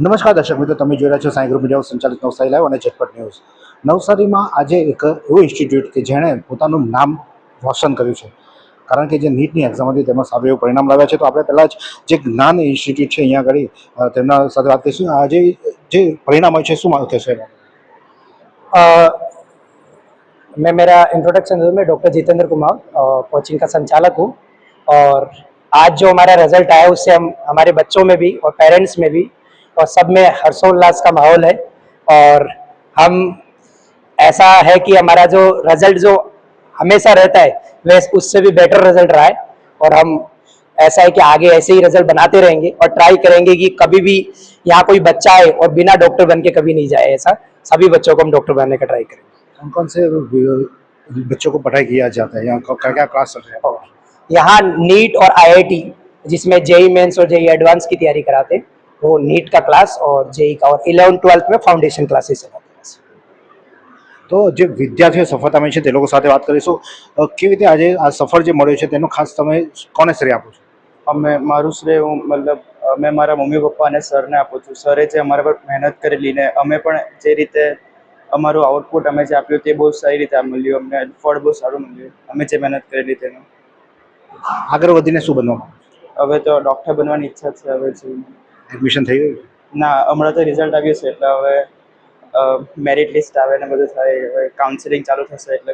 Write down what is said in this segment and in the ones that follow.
નમસ્કાર દર્શક મિત્રો તમે જોઈ રહ્યા છો સાંઈ ગ્રુપ મીડિયા સંચાલિત નવસારી લાઈવ અને ઝટપટ ન્યૂઝ નવસારીમાં આજે એક એવું ઇન્સ્ટિટ્યૂટ કે જેણે પોતાનું નામ રોશન કર્યું છે કારણ કે જે નીટની એક્ઝામ હતી તેમાં સારું એવું પરિણામ લાવ્યા છે તો આપણે પહેલાં જ જે જ્ઞાન ઇન્સ્ટિટ્યૂટ છે અહીંયા આગળ અ, તેમના સાથે વાત કરીશું આજે જે પરિણામ હોય છે શું મારું કહેશો એમાં अ, मैं मेरा इंट्रोडक्शन दूँ मैं डॉक्टर जितेंद्र कुमार कोचिंग का संचालक हूँ और आज जो हमारा रिजल्ट आया उससे हम हमारे बच्चों में भी और पेरेंट्स में भी और सब में हर्षोल्लास का माहौल है। और हम ऐसा है कि हमारा जो रिज़ल्ट जो हमेशा रहता है वह उससे भी बेटर रिज़ल्ट रहा है। और हम ऐसा है कि आगे ऐसे ही रिज़ल्ट बनाते रहेंगे और ट्राई करेंगे कि कभी भी यहाँ कोई बच्चा आए और बिना डॉक्टर बन के कभी नहीं जाए ऐसा। सभी बच्चों को हम डॉक्टर बनने का ट्राई करेंगे। कौन कौन से बच्चों को पढ़ाई किया जाता है? यहाँ क्या क्या क्लास चल रहे हैं? यहाँ नीट और आईआईटी जिसमें जेई मेन्स और जेई एडवांस की तैयारी कराते हैं। वो नीट का क्लास और जेई का और इलेवन ट्वेल्थ में फाउंडेशन क्लासेस है તો જે વિદ્યાર્થીઓ સફળતા મેળવી છે તે લોકો સાથે વાત કરીશું અ, કેવી રીતે આજે આ સફળ જે મળ્યો છે તેનો ખાસ તમે કોને શ્રેય આપો છો અમે મારું શ્રેય હું મતલબ અ, મેં મારા મમ્મી પપ્પા અને સરને આપું છું સરે જે અમારા પર મહેનત કરેલી ને અમે પણ જે રીતે અમારું આઉટપુટ અમે જે આપ્યું તે બહુ સારી રીતે આ મળ્યું અમને ફળ બહુ સારું મળ્યું અમે જે મહેનત કરેલી તેનું આગળ વધીને શું બનવા માંગો છો? હવે તો ડૉક્ટર બનવાની ઈચ્છા છે હવે જે એડમિશન થઈ ગયું? ના હમણાં તો રિઝલ્ટ આવ્યું છે એટલે હવે મેરિટ લિસ્ટ આવે ને બધું થાય હવે કાઉન્સિલિંગ ચાલુ થશે એટલે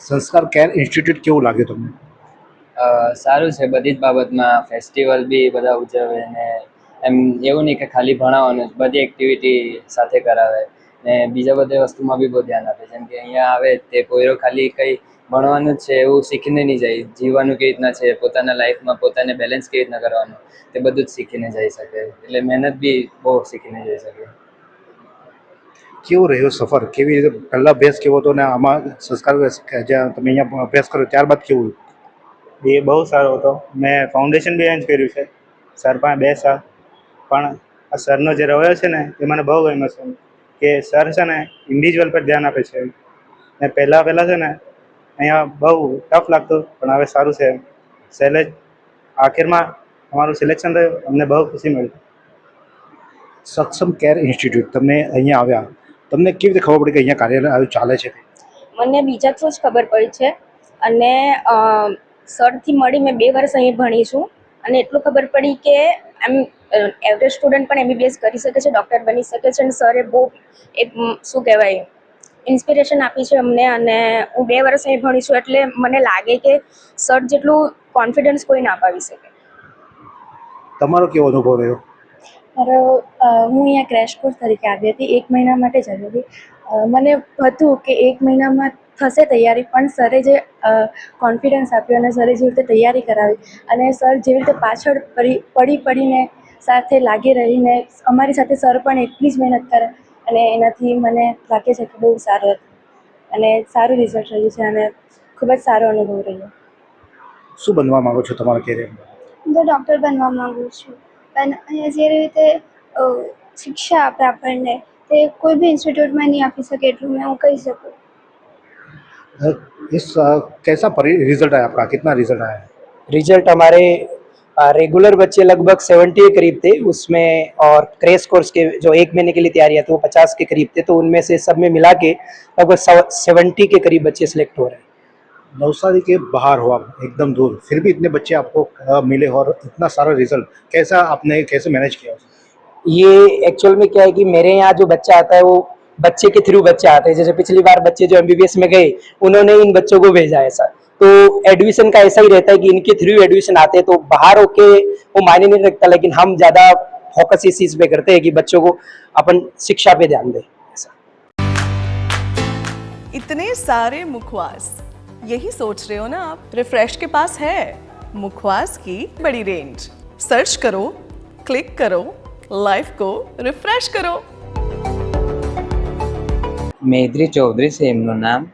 સંસ્કાર કેર ઇન્સ્ટિટ્યૂટ કેવું લાગ્યું તમને? સારું છે બધી જ બાબતમાં ફેસ્ટિવલ બી બધા ઉજવે ને એમ એવું નહીં કે ખાલી ભણાવવાનું જ, બધી એક્ટિવિટી સાથે કરાવે. ને બીજા બધા વસ્તુમાં બી બહુ ધ્યાન આપે. જેમ કે અહીંયા આવે તે કોયરો ખાલી કંઈ ભણવાનું જ છે એવું શીખીને નહીં જાય. જીવવાનું કેવી રીતના છે પોતાના લાઈફમાં પોતાને બેલેન્સ કેવી રીતના કરવાનું તે બધું જ શીખીને જઈ શકે. એટલે મહેનત બી બહુ શીખીને જઈ શકે. કેવો રહ્યો સફર? કેવી રીતે પહેલાં અભ્યાસ કેવો હતો ને આમાં સંસ્કાર જ્યાં તમે અહીંયા અભ્યાસ કર્યો ત્યારબાદ કેવું? એ બહુ સારો હતો. મેં ફાઉન્ડેશન બી એન્જ કર્યું છે. સર પાસે બે સાલ પણ આ સરનો જે રહ્યો છે ને એ મને બહુ ગમ્યો છે. કે સર છે ને ઇન્ડિવિજ્યુઅલ પર ધ્યાન આપે છે. ને પહેલાં પહેલાં છે ને અહીંયા બહુ ટફ લાગતું પણ હવે સારું છે. સેલેજ આખિરમાં અમારું સિલેક્શન થયું અમને બહુ ખુશી મળી. સક્ષમ કેર ઇન્સ્ટિટ્યૂટ તમે અહીંયા આવ્યા. તમને કેવી રીતે ખબર પડી કે અહીંયા કાર્યાલય આવ્યું ચાલે છે? મને બીજા થ્રુ જ ખબર પડી છે. અને સરથી મળી મેં બે વર્ષ અહીં ભણી છું. અને એટલું ખબર પડી કે એમ એવરેજ સ્ટુડન્ટ પણ એમબીબીએસ કરી શકે છે ડૉક્ટર બની શકે છે અને સરે બહુ એક શું કહેવાય ઇન્સ્પિરેશન આપી છે અમને અને હું બે વર્ષ અહીં ભણી છું એટલે મને લાગે કે સર જેટલું કોન્ફિડન્સ કોઈ ના અપાવી શકે. તમારો કેવો અનુભવ રહ્યો? મારો હું અહીંયા ક્રેશ કોર્સ તરીકે આવી હતી એક મહિના માટે જ આવી હતી. મને હતું કે એક મહિનામાં થશે તૈયારી પણ સરે જે કોન્ફિડન્સ આપ્યો અને સરે જેવી રીતે તૈયારી કરાવી અને સર જેવી રીતે પાછળ પડી પડી પડીને સાથે લાગી રહીને અમારી સાથે સર પણ એટલી જ મહેનત કરે અને એનાથી મને લાગે છે કે બહુ સારું હતું અને સારું રિઝલ્ટ રહ્યું છે અને ખૂબ જ સારો અનુભવ રહ્યો શું બનવા માંગો છો તમારા કેરિયરમાં હું તો ડૉક્ટર બનવા માંગુ છું પણ અહીંયા જે રીતે અ, શિક્ષા આપે આપણને તે કોઈ બી ઇન્સ્ટિટ્યૂટમાં નહીં આપી શકે એટલું મેં હું કહી શકું इस अ, कैसा रिजल्ट आया आपका कितना रिजल्ट आया रिजल्ट हमारे रेगुलर बच्चे लगभग सेवेंटी के करीब थे उसमें और क्रेश कोर्स के जो एक महीने के लिए तैयारियाँ थी वो पचास के करीब थे तो उनमें से सब में मिला के लगभग सेवेंटी के करीब बच्चे सिलेक्ट हो रहे हैं। नवसारी के बाहर हो आप एकदम दूर फिर भी इतने बच्चे आपको मिले और इतना सारा रिज़ल्ट कैसा आपने कैसे मैनेज किया ये एक्चुअल में क्या है कि मेरे यहाँ जो बच्चा आता है वो बच्चे के थ्रू बच्चे आते हैं जैसे पिछली बार बच्चे जो एमबीबीएस में गए उन्होंने इन बच्चों को भेजा ऐसा तो एडमिशन का ऐसा ही रहता है कि इनके थ्रू एडमिशन आते हैं तो बाहर होके वो मायने नहीं रखता लेकिन हम ज़्यादा फोकस इस चीज़ पे करते हैं कि बच्चों को अपन शिक्षा पे ध्यान दें इतने सारे मुखवास यही सोच रहे हो ना आप? रिफ्रेश के पास है मुखवास की बड़ी रेंज सर्च करो क्लिक करो लाइफ को रिफ्रेश करो। मेदरी चौधरी से इमरान नाम।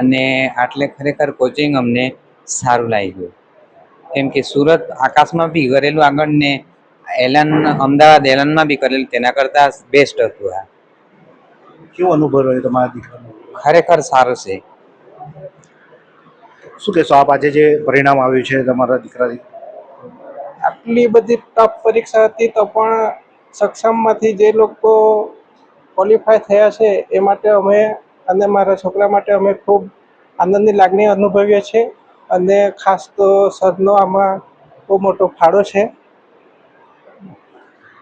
અને આટલે ખરેખર કોચિંગ અમને સારું લાગ્યું કેમ કે સુરત આકાશમાં બી કરેલું આગળ ને એલન અમદાવાદ એલનમાં બી કરેલું તેના કરતાં બેસ્ટ હતું આ. કેવો અનુભવ રહ્યો તમારા દીકરાનો? ખરેખર સારું છે. શું કહેશો આપ આજે જે પરિણામ આવ્યું છે તમારા દીકરા આટલી બધી ટફ પરીક્ષા હતી તો પણ સક્ષમમાંથી જે લોકો ક્વોલિફાય થયા છે એ માટે અમે અને મારા છોકરા માટે અમે ખૂબ આનંદની લાગણી અનુભવીએ છીએ અને ખાસ તો સરનો આમાં બહુ મોટો ફાળો છે.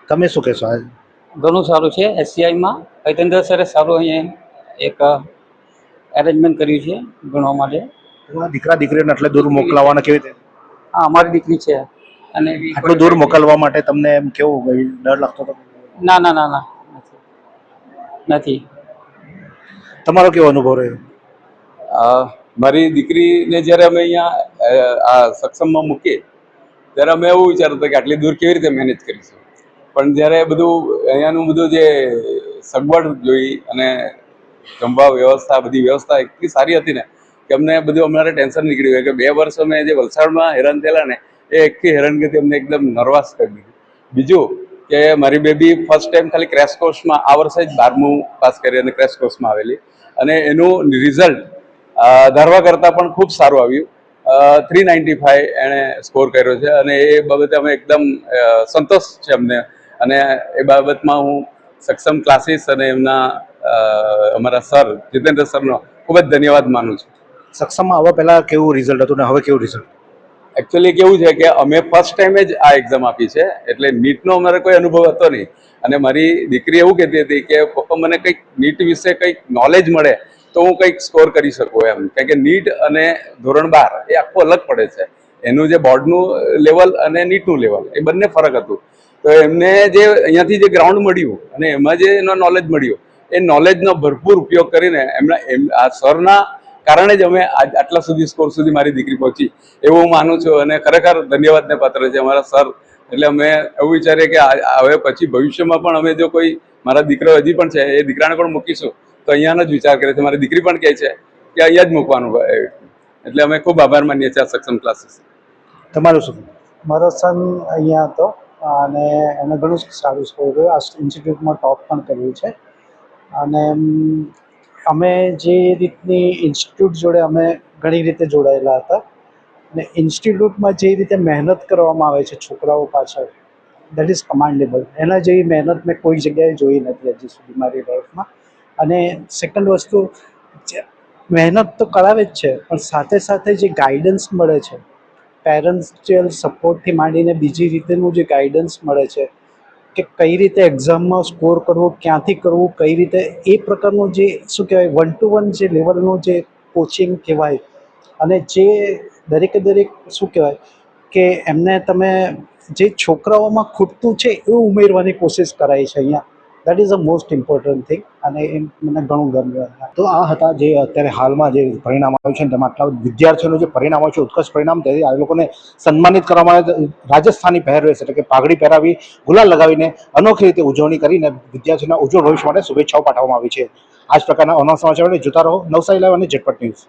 તમે શું કહેશો ઘણું સારું છે. એસસીઆઈમાં હિતેન્દ્ર સરે સારું અહીંયા એક એરેન્જમેન્ટ કર્યું છે ભણવા માટે. દીકરા દીકરીને એટલે દૂર મોકલાવવાના કેવી રીતે? હા અમારી દીકરી છે. અને આટલું દૂર મોકલવા માટે તમને એમ કેવું ડર લાગતો હતો? ના ના ના ના. નથી નથી. તમારો કેવો અનુભવ રહ્યો? મારી દીકરીને જ્યારે અમે અહીંયા આ સક્ષમમાં મૂકીએ, ત્યારે અમે એવું વિચારતા હતા કે આટલી દૂર કેવી રીતે મેનેજ કરીશું? પણ જ્યારે બધું, અહીંયાનું બધું જે સગવડ જોઈ અને જમવા વ્યવસ્થા, બધી વ્યવસ્થા એટલી સારી હતી ને, કે અમને બધું અમારે ટેન્શન નીકળી ગયું કે બે વર્ષ અમે જે વલસાડમાં હેરાન થયેલા ને, એ એકથી હેરાનગતિ અમને એકદમ નર્વસ કરી દીધી. બીજું કે મારી બેબી ફર્સ્ટ ટાઈમ ખાલી ક્રેશ કોર્સમાં આ વર્ષે જ બારમું પાસ કરી અને ક્રેશ કોર્સમાં આવેલી. અને એનું રિઝલ્ટ ધારવા કરતાં પણ ખૂબ સારું આવ્યું. થ્રી નાઇન્ટી ફાઈવ એણે સ્કોર કર્યો છે અને એ બાબતે અમે એકદમ સંતોષ છે અમને. અને એ બાબતમાં હું સક્ષમ ક્લાસીસ અને એમના અમારા સર જીતેન્દ્ર સરનો ખૂબ જ ધન્યવાદ માનું છું. સક્ષમમાં આવવા પહેલાં કેવું રિઝલ્ટ હતું ને હવે કેવું રિઝલ્ટ એકચ્યુઅલી કેવું છે કે અમે ફર્સ્ટ ટાઈમે જ આ એક્ઝામ આપી છે, એટલે નીટનો અમારે કોઈ અનુભવ હતો નહીં. અને મારી દીકરી એવું કહેતી હતી કે, પપ્પા, મને કંઈક નીટ વિશે કંઈક નોલેજ મળે, તો હું કંઈક સ્કોર કરી શકું એમ. કારણ કે નીટ અને ધોરણ બાર એ આખું અલગ પડે છે. એનું જે બોર્ડનું લેવલ અને નીટનું લેવલ એ બંને ફરક હતું. તો એમને જે અહીંયાથી જે ગ્રાઉન્ડ મળ્યું અને એમાં જે એનો નોલેજ મળ્યું, એ નોલેજનો ભરપૂર ઉપયોગ કરીને એમના, એમ, આ સરના કારણે જ અમે આજ આટલા સુધી સ્કોર સુધી મારી દીકરી પહોંચી. એવું હું માનું છું અને ખરેખર ધન્યવાદને પાત્ર છે અમારા સર. એટલે અમે એવું વિચારીએ કે હવે પછી ભવિષ્યમાં પણ અમે જો કોઈ મારા દીકરો હજી પણ છે એ દીકરાને પણ મૂકીશું તો અહીંયાનો જ વિચાર કરે છે મારી દીકરી પણ કહે છે કે અહીંયા જ મૂકવાનું. એટલે અમે ખૂબ આભાર માનીએ છીએ આ સક્ષમ ક્લાસીસ તમારું શું? મારો સન અહીંયા હતો અને એણે ઘણું સારું સ્કોર કર્યું. આ ઇન્સ્ટિટ્યૂટમાં ટોપ પણ કર્યું છે. અને અમે જે રીતની ઇન્સ્ટિટ્યૂટ જોડે અમે ઘણી રીતે જોડાયેલા હતા અને ઇન્સ્ટિટ્યૂટમાં જે રીતે મહેનત કરવામાં આવે છે છોકરાઓ પાછળ દેટ ઇઝ કમાન્ડેબલ એના જેવી મહેનત મેં કોઈ જગ્યાએ જોઈ નથી હજી સુધી મારી લાઈફમાં. અને સેકન્ડ વસ્તુ મહેનત તો કરાવે જ છે, પણ સાથે સાથે જે ગાઈડન્સ મળે છે પેરેન્ટ્સિયલ સપોર્ટથી માંડીને બીજી રીતેનું જે ગાઈડન્સ મળે છે કે કઈ રીતે એક્ઝામમાં સ્કોર કરવો, ક્યાંથી કરવું, કઈ રીતે, એ પ્રકારનું જે શું કહેવાય વન ટુ વન જે લેવલનું જે કોચિંગ કહેવાય, અને જે દરેકે દરેક શું કહેવાય, કે એમને તમે જે છોકરાઓમાં ખૂટતું છે એવું ઉમેરવાની કોશિશ કરાય છે અહીંયા. That is a most important thing અને એ મને ઘણું ગમ્યું તો આ હતા જે અત્યારે હાલમાં જે પરિણામ આવ્યું છે તેમાં આટલા વિદ્યાર્થીઓનું જે પરિણામ આવ્યું છે, ઉત્કર્ષ પરિણામ, તેથી આ લોકોને સન્માનિત કરવામાં આવે રાજસ્થાની પહેરવેશ એટલે કે પાઘડી પહેરાવી, ગુલાલ લગાવીને અનોખી રીતે ઉજવણી કરીને વિદ્યાર્થીઓના ઉજ્જવળ ભવિષ્ય માટે શુભેચ્છાઓ પાઠવવામાં આવી છે. આ પ્રકારના અનોખા સમાચારો જોતા રહો નવસારી લાઈવ અને ઝટપટ ન્યૂઝ.